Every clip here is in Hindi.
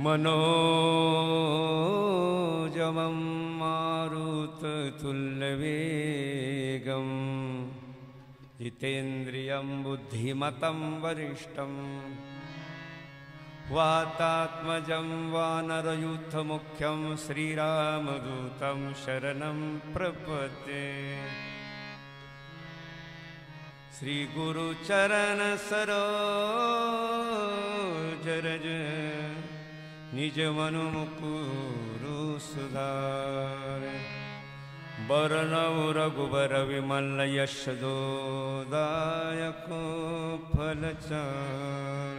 मनोजवं मारुततुल्यवेगं जितेन्द्रियं बुद्धिमतं वरिष्ठं। वातात्मजं वानरयूथमुख्यं श्रीरामदूतं शरणं प्रपद्ये। श्रीगुरुचरण सरोजरज निज मनु मुकुरु सुधार वर्णव रघुबर विमल यश यशोदायको फलचार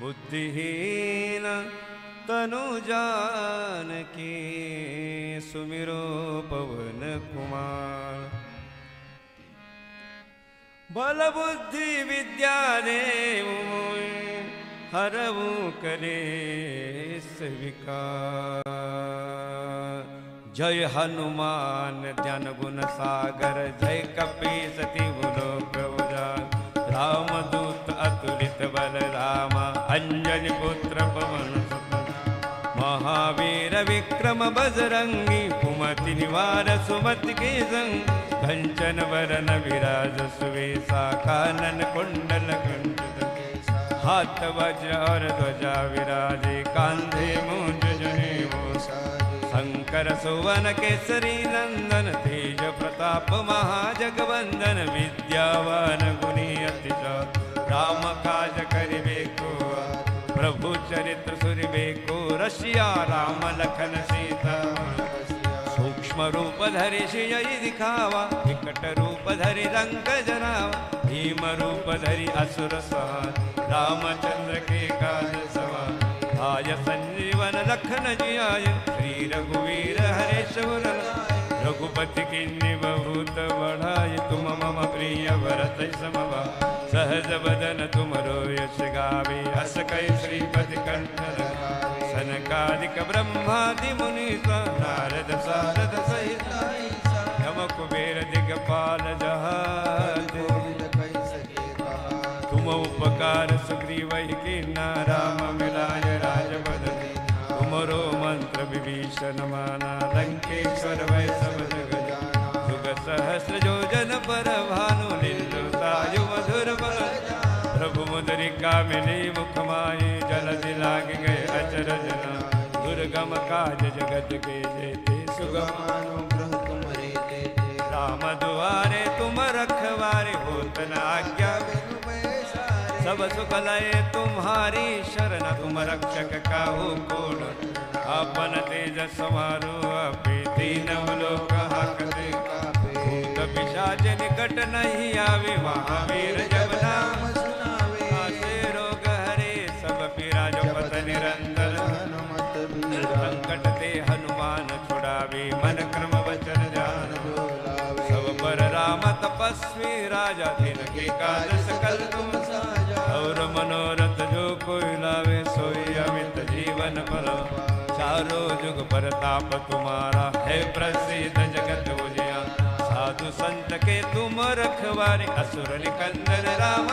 बुद्धिहीन तनु जानकी सुमिरो पवन कुमार। बल बुद्धि विद्या देव हरऊ करे स्वीकार जय हनुमान ज्ञान गुण सागर, जय कपी सती प्रभुजा। राम दूत अतुलित बल राम, अंजन पुत्र पवन महावीर विक्रम बजरंगी कुमति निवार सुमति के संग। कंचन वरन विराज सुवेशा कानन कुंडल कुंडल हाथ वज्र और ध्वजा विराजे, कांधे मूंज जनेऊ शंकर, सुवन, केसरी, नंदन, तेज प्रताप महाजगवंदन विद्यावान गुणी अतिशय राम काज करिबेको प्रभु चरित्र सुरिबेको रशिया राम, लखन सीता। सूक्ष्म रूप धरि सियई दिखावा विकट रूप धरि रंग जनावा भीम रूप धरि असुर सहार रामचंद्र के काज सवार। आय संजीवन लखन जियाय, श्री रघुवीर हरेश रघुपति की बहुत बढ़ाई तुम मम प्रिय भरत समवा सहज बदन तुम यश गावे, अस कै श्रीपति कंठ सनकादिक ब्रह्मादि मुनीसा नारद सारद दिगपाल जहाज़। तुम उपकार सुग्रीव के नाराम मिलाय राजपद तुमरो मंत्र विभीषण माना लंकेश्वर वै सब जग जुग सहस्र योजन पर भानु लिल्लुतायु मधुर प्रभु मुद्रिका मिली मुख माये जल दिलाग गए अचरज दुर्गम काज जगत के जेते सुगम। अनुग्रह तुम्हारे देते राम दुआरे तुम रखवारे होत न आज्ञा सब सुख लय तुम्हारी शरण तुम रक्षक काहू कोड अपन तेज समारो अपे तीन लोक हाकते। भूत पिशाच निकट नहीं आवे महावीर जब नाम सुनावे। आसे रोग हरे सब पीरा जपत निरंतर। हनुमत बीरा संकट ते हनुमान छुड़ावे मन क्रम तपस्वी राजा दिन के काज सकल तुम साजा। और मनोरथ जो कोई लावे, सोई अमित जीवन फल। चारों जुग परताप तुम्हारा है प्रसिद्ध जगत उजिया। साधु संत के तुम रखवारे, असुर निकंदन राम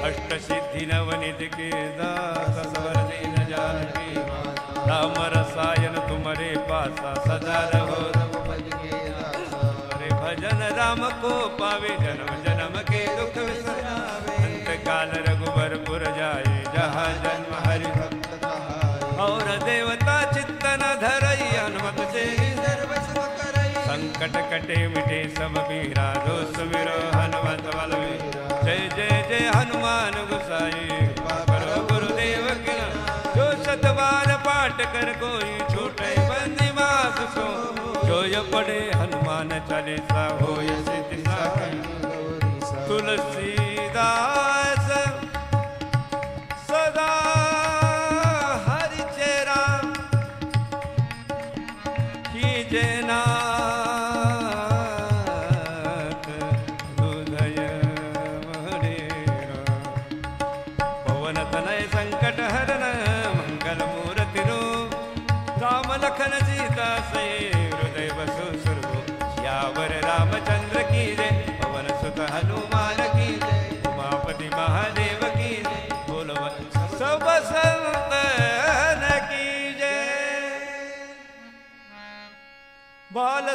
अष्ट सिद्धि नवनिधि के दास जानकी राम रसायन तुम्हारे पासा सदा रहो। राम को पावे जन्म जन्म के दुख विसरावे अंत काल रघुबर पुर जाए, जहाँ जन्म हरि भक्त और देवता चित्तन धरई, हनुमत से संकट कटे मिटे सब पीरा जो सुमिरो हनुमत बल जय जय जय हनुमान गुसाई। गुरुदेव जो शतबार पाठ कर कोई छूटे, बंदी मास को जो पड़े हनुमान चालीसा हो सिद्धि सा तुलसीदास।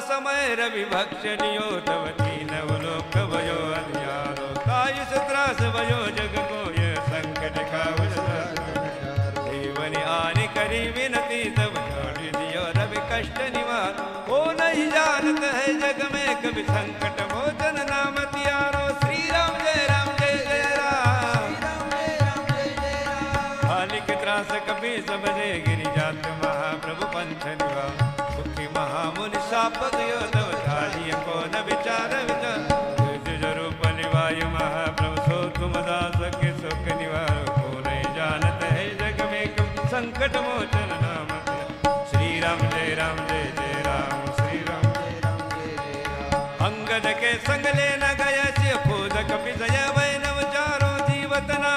समय रवि भक्षणियो तव तीनव लोक भयो अध्यारो कायुष त्रास भयो जग को ये संकट कावल जीवन आन करी विनती तब छोड़ दियो रवि कष्ट निवार। को नहीं जानत है जग में कभी संकट मोचन नाम गया वै नवचारों जीवतना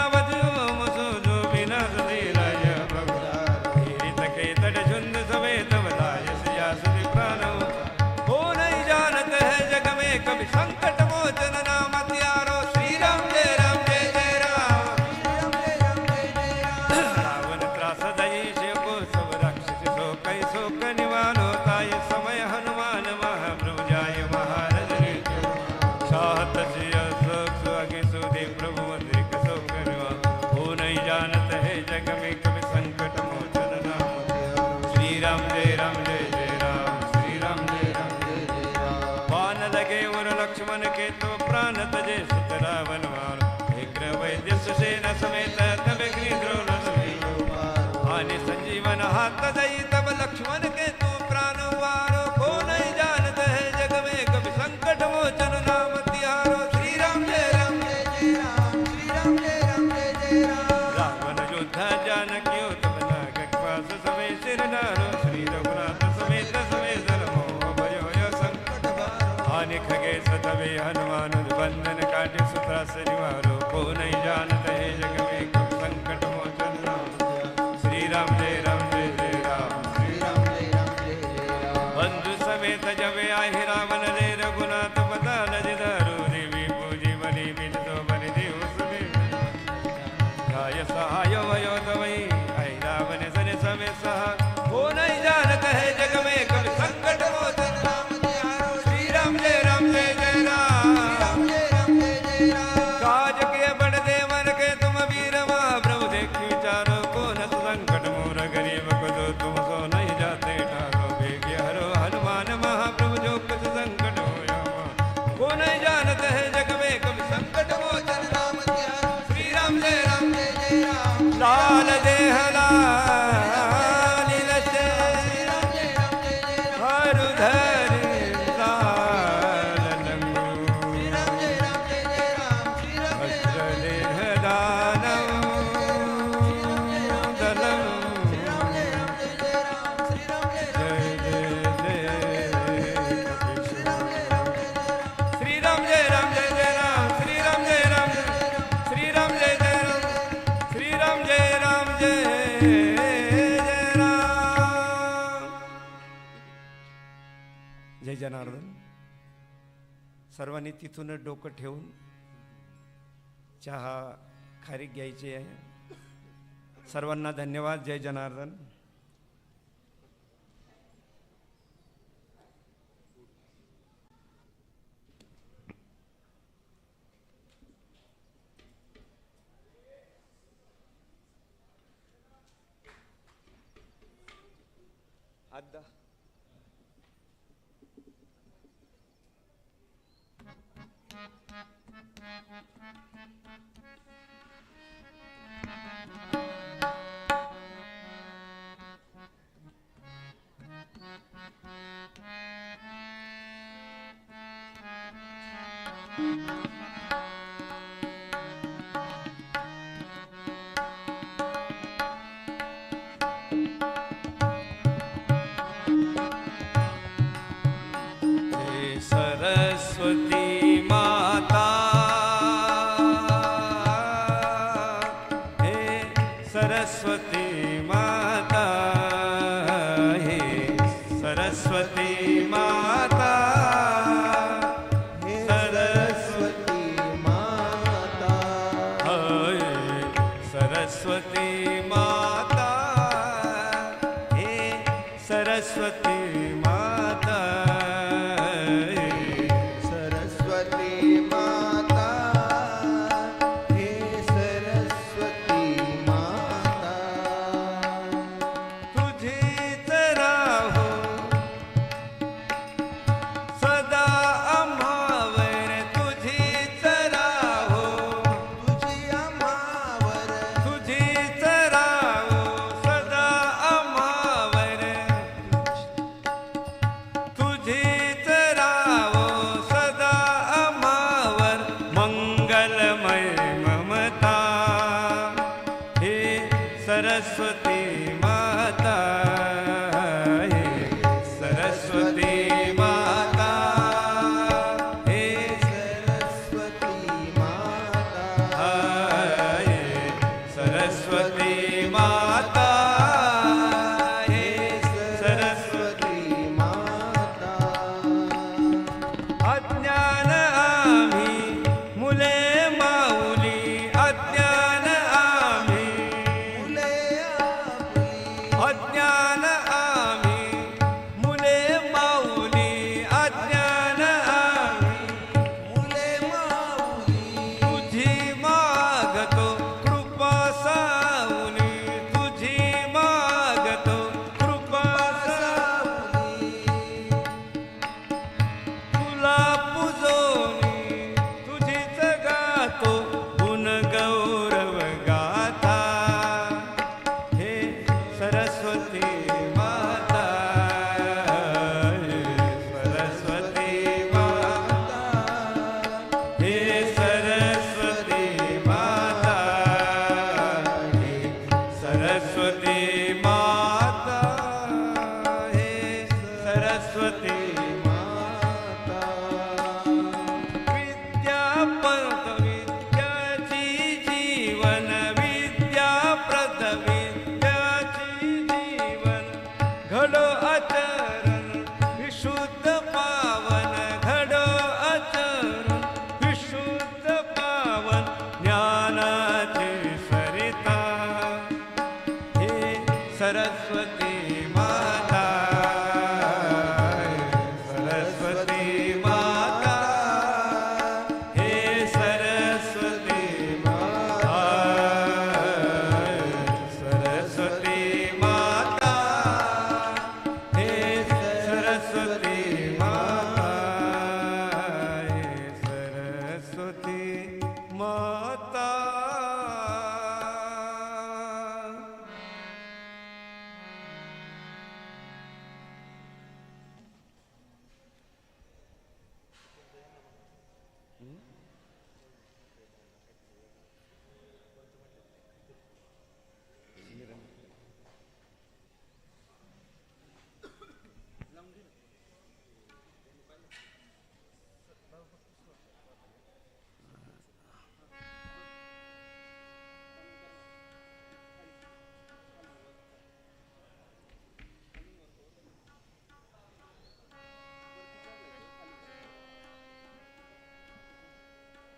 जय जनार्दन. सर्वांनी तिथूनच डोकं ठेवून चहा खारीक घ्यायची आहे. सर्वांना धन्यवाद. जय जनार्दन.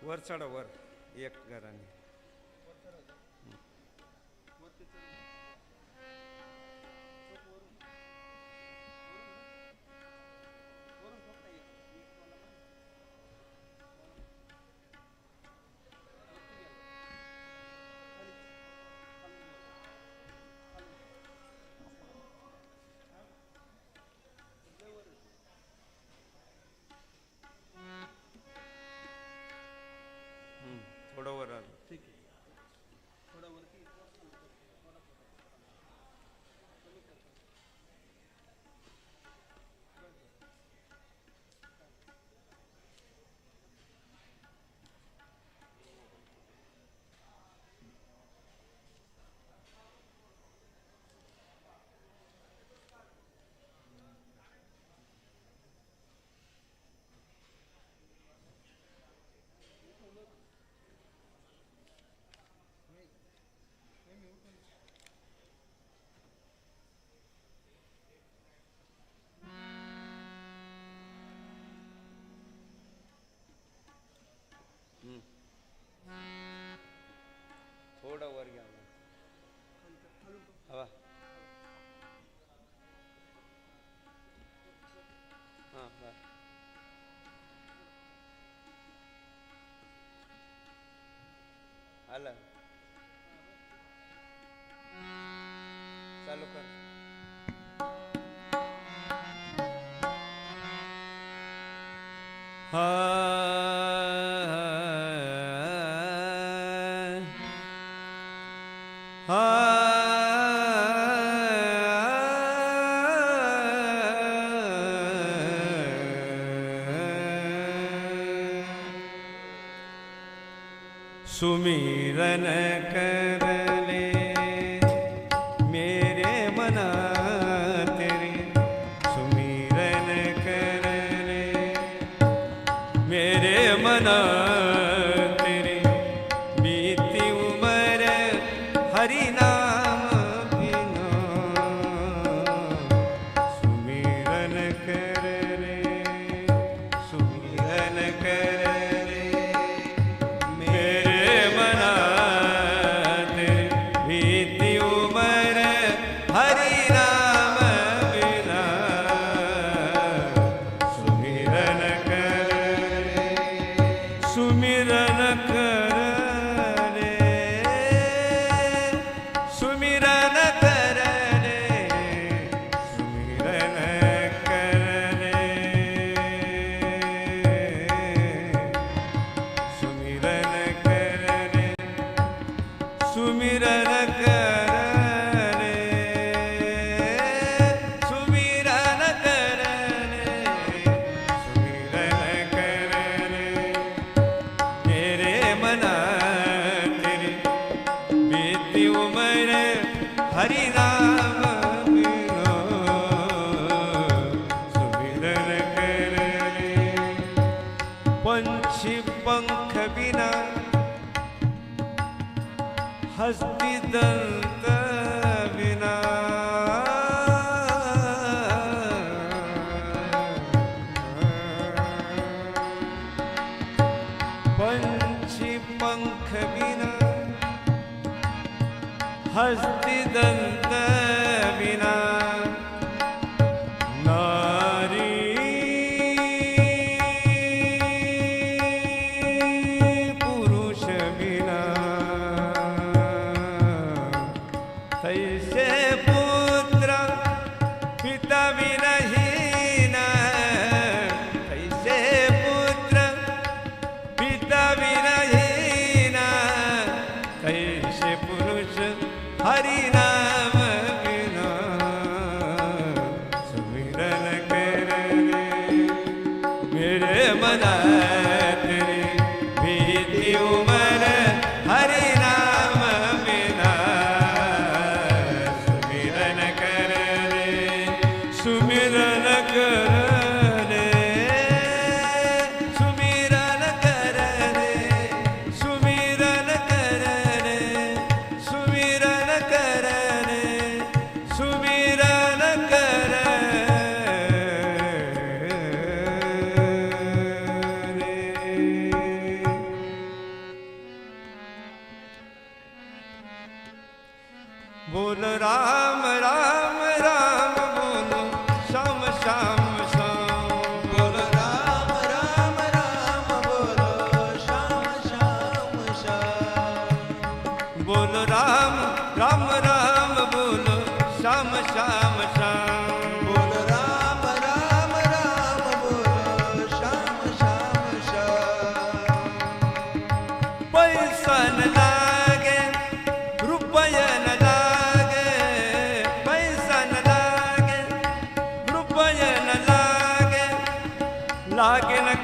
वर चढा वर. एक घराने. હાલ ચાલુ કર હા सुमी निधन कर ले। मेरे मना तेरे सुमिरन कर ले। मेरे मना तेरे बीती उम्र हरिना लागे न